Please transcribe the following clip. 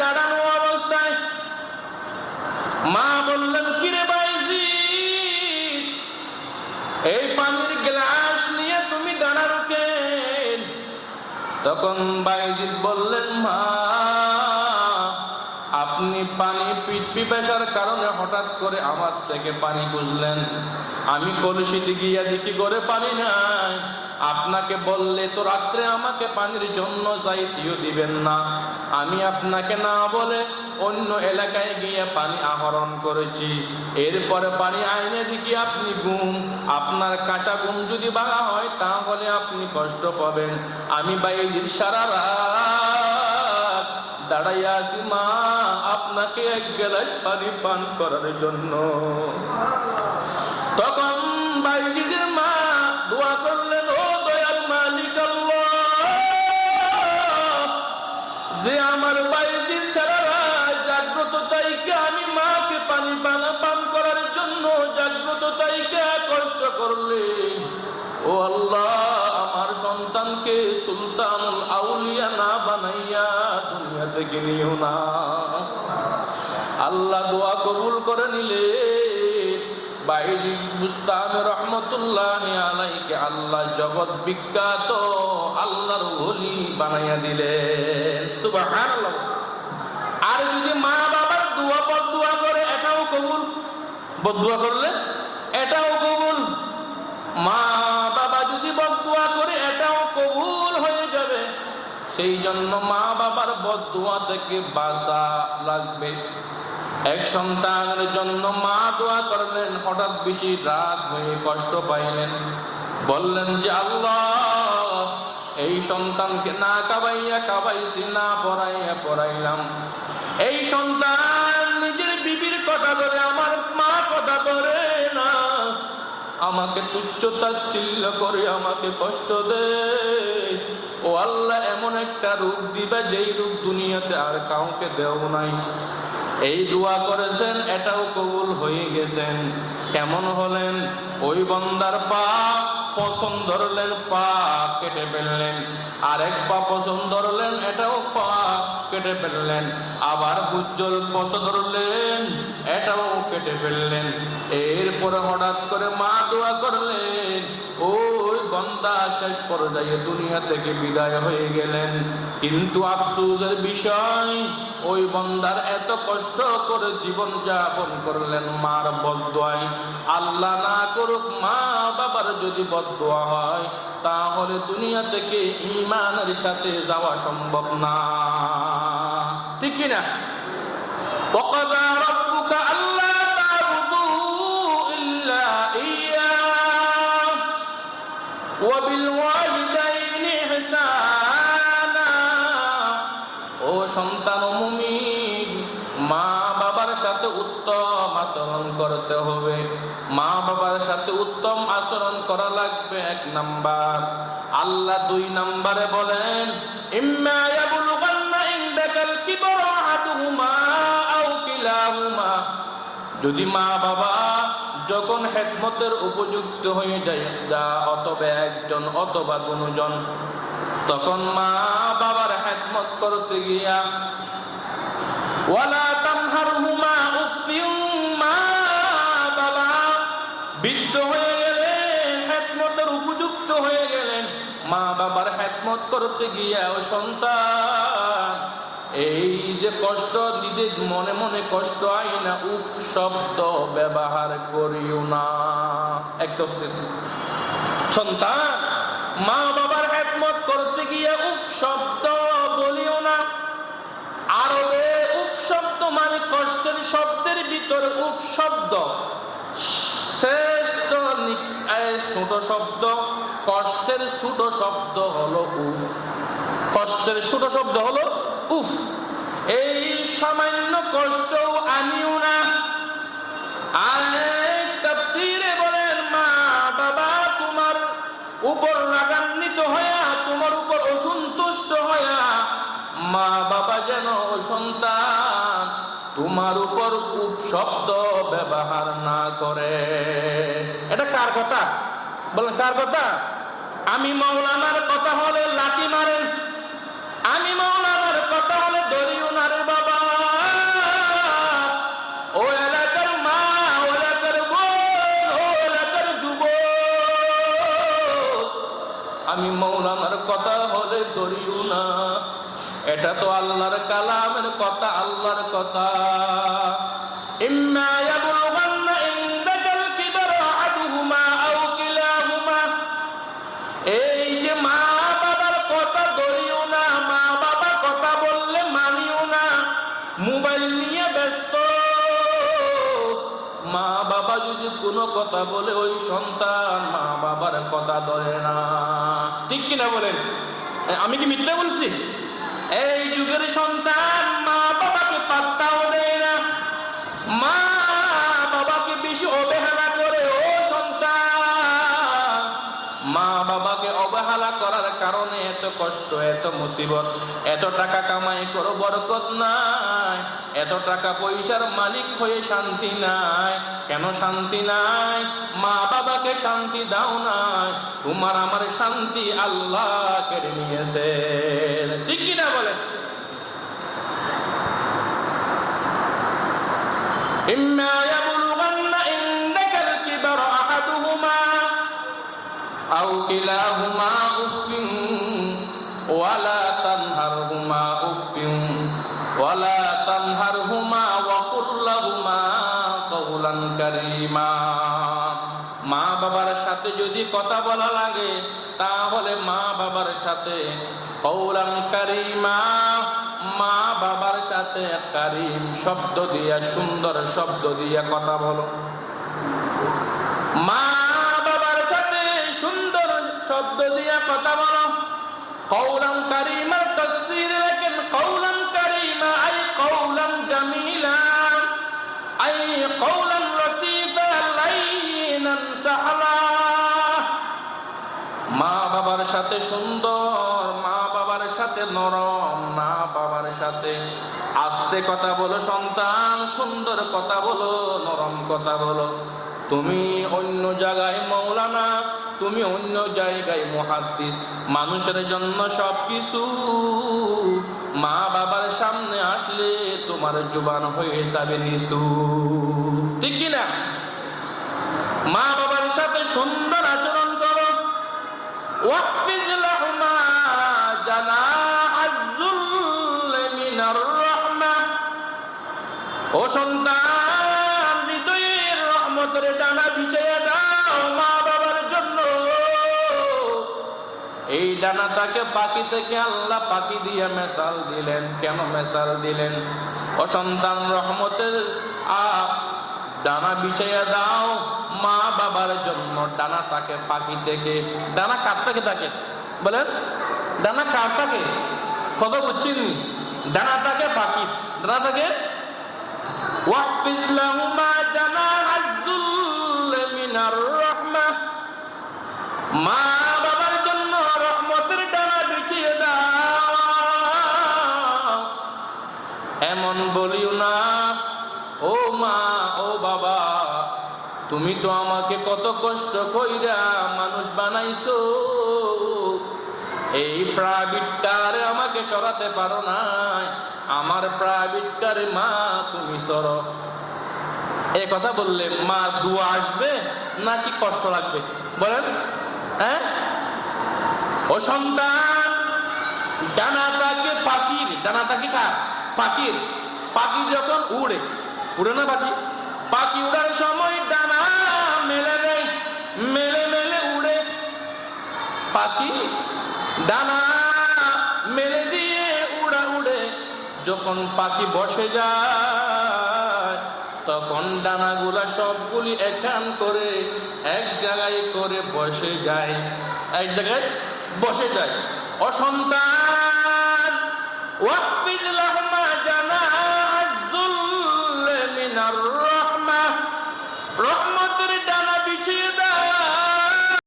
দাঁড়ানো অবস্থায় মা বললেন, কিরে বাইজি? এই পানির গ্লাস নিয়ে তুমি দাঁড়ানো কেন? তখন বাইজিৎ বললেন, মা আপনি পানি, পিঠ পিপাসার কারণে হঠাৎ করে আমার থেকে পানি বুঝলেন। আমি কলসিতে গিয়া দেখি করে পানি নাই। আপনাকে বললে তো রাত্রে আমাকে পানির জন্য যাইতেও দিবেন না। আমি আপনাকে না বলে অন্য এলাকায় গিয়ে পানি আহরণ করেছি। এরপরে পানি আইনে দেখি আপনি গুম। আপনার কাঁচা গুম যদি ভাঙা হয়, তাহলে আপনি কষ্ট পাবেন। আমি বাইরের সারা রাত দাঁড়াইয়া আছি, মা, আপনাকে এক গ্লাস পানি পান করার জন্য। তখন বাইজিদের মা দোয়া করলেন, ও দয়াল মালিক যে আমার বাইজির সারা রাত জাগ্রত তাইকে আমি মাকে পানি পানা, পান করার জন্য জাগ্রত তাইকে কষ্ট করলেন। ও আল্লাহ থেকে নিও না আল্লাহ দোয়া কবুল করে নিলে। আল্লাহ জগৎ বিখ্যাত আল্লাহর বানাইয়া দিলেন। আর যদি মা বাবার দোয়া পর দোয়া করে, এটাও কবুল। বদুয়া করলে এটাও কবুল। মা বাবা যদি বদুয়া করে, এটাও কবুল। সেই জন্য মা বাবার বদুয়া থেকে বাঁচা লাগবে। এক সন্তানের জন্য মা দোয়া করলেন, হঠাৎ বেশি রাগ হয়ে কষ্ট পাইলেন। বললেন যে, আল্লাহ, এই সন্তানকে না কাবাইয়া কাবাইছি, না পড়াইয়া পড়াইলাম এই সন্তান নিজের বিবির কথা ধরে, আমার মা কথা ধরে আমাকে তুচ্ছ তাচ্ছিল্য করে আমাকে কষ্ট দে ও আল্লাহ, এমন একটা রূপ দিবে যেই রূপ দুনিয়াতে আর কাউকে দেও নাই। এই দোয়া করেছেন, এটাও কবুল হয়ে গেছেন। কেমন হলেন? ওই বন্দার পা পছন্দ ধরলেন পা কেটে ফেললেন। আরেক পা পছন্দ ধরলেন, এটাও পা কেটে ফেললেন। আবার উজ্জ্বল পছন্দ ধরলেন, এটাও কেটে ফেললেন। এরপরে হঠাৎ করে মা দোয়া করলেন বান্দা শেষ পর্যায়ে দুনিয়া থেকে বিদায় হয়ে গেলেন। কিন্তু আফসুসের বিষয়, ওই বন্দার এত কষ্ট করে জীবন যাপন করলেন মার বদোয়ায়। আল্লাহ না করুক মা বাবার যদি বদোয়া হয়, তাহলে দুনিয়া থেকে ইমানের সাথে যাওয়া সম্ভব না। ঠিক কিনা? আল্লাহ وبالوالدين إحسانا ও সন্তান মুমিন মা বাবার সাথে উত্তম আচরণ করতে হবে মা বাবার সাথে উত্তম আচরণ করা লাগবে এক নাম্বার আল্লাহ দুই নাম্বারে বলেন ইম্মা ইয়াবলুগান্না ইনদাকাল কিবরা আহাদুহুমা আও কিলাহুমা যদি মা বাবা যখন হেকমতের উপযুক্ত হয়ে যায়, যা অথবা একজন অথবা কোনজন তখন মা বাবার হেকমত করতে গিয়া, ওয়ালা মা বাবা। বৃদ্ধ হয়ে গেলেন উপযুক্ত হয়ে গেলেন। মা বাবার হেকমত করতে গিয়া, ও সন্তান এই যে কষ্ট নিজের মনে মনে কষ্ট আই না উফ শব্দ ব্যবহার করিও না। একদম শেষ সন্তান, মা বাবার একমত করতে গিয়ে উফ শব্দ বলিও না। আরবে উফ শব্দ মানে কষ্টের শব্দের ভিতরে উফ শব্দ। শ্রেষ্ঠ ছোট শব্দ, কষ্টের ছোট শব্দ হলো উফ। কষ্টের ছোট শব্দ হলো সামান্য কষ্ট আনিও না। তোমার উপর রাগান্বিত হইয়া, তোমার উপর অসন্তুষ্ট হইয়া, মা বাবা যেন সন্তান তোমার উপর উপ শব্দ ব্যবহার না করে। এটা কার কথা? বলেন, কার কথা? আমি মৌলানার কথা হলে লাঠি মারেন। আমি মৌলানার কথা হলে দড়ি বাবা ধরিও না। এটা তো আল্লাহর কালামের কথা, আল্লাহর কথা। মানিও না। মোবাইল নিয়ে ব্যস্ত। মা বাবা যদি কোনো কথা বলে ওই সন্তান মা বাবার কথা ধরে না। ঠিক কিনা বলেন? আমি কি মিথ্যা বলছি? এই যুগের সন্তান মা বাবাকে পাত্তাও দেয় না। মা বাবাকে বেশি হালা করার কারণে এত কষ্ট, এত মুসিবত, এত টাকা কামাই করো, বরকত নাই। এত টাকা পয়সার মালিক হয়ে শান্তি নাই। কেন শান্তি নাই? মা বাবাকে শান্তি দাও নাই। তোমার আমার শান্তি আল্লাহ কেড়ে নিয়েছে। ঠিক কিনা বলে ইম্মা أو كلاهما أف ولا تنهرهما أف ولا تنهرهما وقل لهما قولا كريما মা বাবার সাথে যদি কথা বলা লাগে তাহলে মা বাবার সাথে কৌলান কারিমা মা বাবার সাথে কারিম শব্দ দিয়া সুন্দর শব্দ দিয়া কথা বলো মা বাবার সাথে সুন্দর শব্দ দিয়া কথা বলো। কৌলাম কারিমার তফসির লেখেন কৌলাম কারিমা, আই কৌলাম জামিলা। আই কৌলাম লতিফা সাহলা। মা বাবার সাথে সুন্দর, মা বাবার সাথে নরম, মা বাবার সাথে আস্তে কথা বলো সন্তান, সুন্দর কথা বলো, নরম কথা বলো। তুমি অন্য জায়গায় মৌলানা তুমি অন্য জায়গায় মহাদিস মানুষের জন্য সব কিছু মা বাবার সামনে আসলে তোমার জুবান হয়ে যাবে নিসু ঠিক কিনা মা বাবার সাথে সুন্দর আচরণ করো। জানা ও সন্তান, হৃদয়ের রহমতের ডানা বিছাইয়া এই ডানাটাকে পাখি থেকে আল্লাহ পাখি দিয়ে মেশাল দিলেন। কেন মেশাল দিলেন? অসন্তান রহমতের ডানা বিছাইয়া দাও, মা বাবার জন্য ডানা থাকে পাখি থেকে। ডানা কার থেকে থাকে? বলেন, ডানা কার থাকে? কত বুঝছেন? ডানা থাকে পাখি ডানা থাকে মা বাবার এমন বলিও না, ও মা, ও বাবা, তুমি তো আমাকে কত কষ্ট কইরা মানুষ বানাইছো। এই প্রাইভেট কারে আমাকে চড়াতে পারো না আমার প্রাইভেট কারে মা তুমি সরো এই কথা বললে মা দুয়া আসবে নাকি কষ্ট লাগবে? বলেন হ্যাঁ? ও সন্তান ডানা ডানাটাকে পাখির ডানাটাকে কার? পাখির পাখি যখন উড়ে উড়ে না পাখি? পাখি উড়ার সময় ডানা মেলে দেয়, মেলে মেলে উড়ে। পাখি ডানা মেলে দিয়ে উড়া উড়ে। যখন পাখি বসে যায়, তখন ডানাগুলা সবগুলি এখান করে এক জায়গায় করে বসে যায়, এক জায়গায় বসে যায়। অসন্তান রহমতের ডানা বিছিয়ে দেয়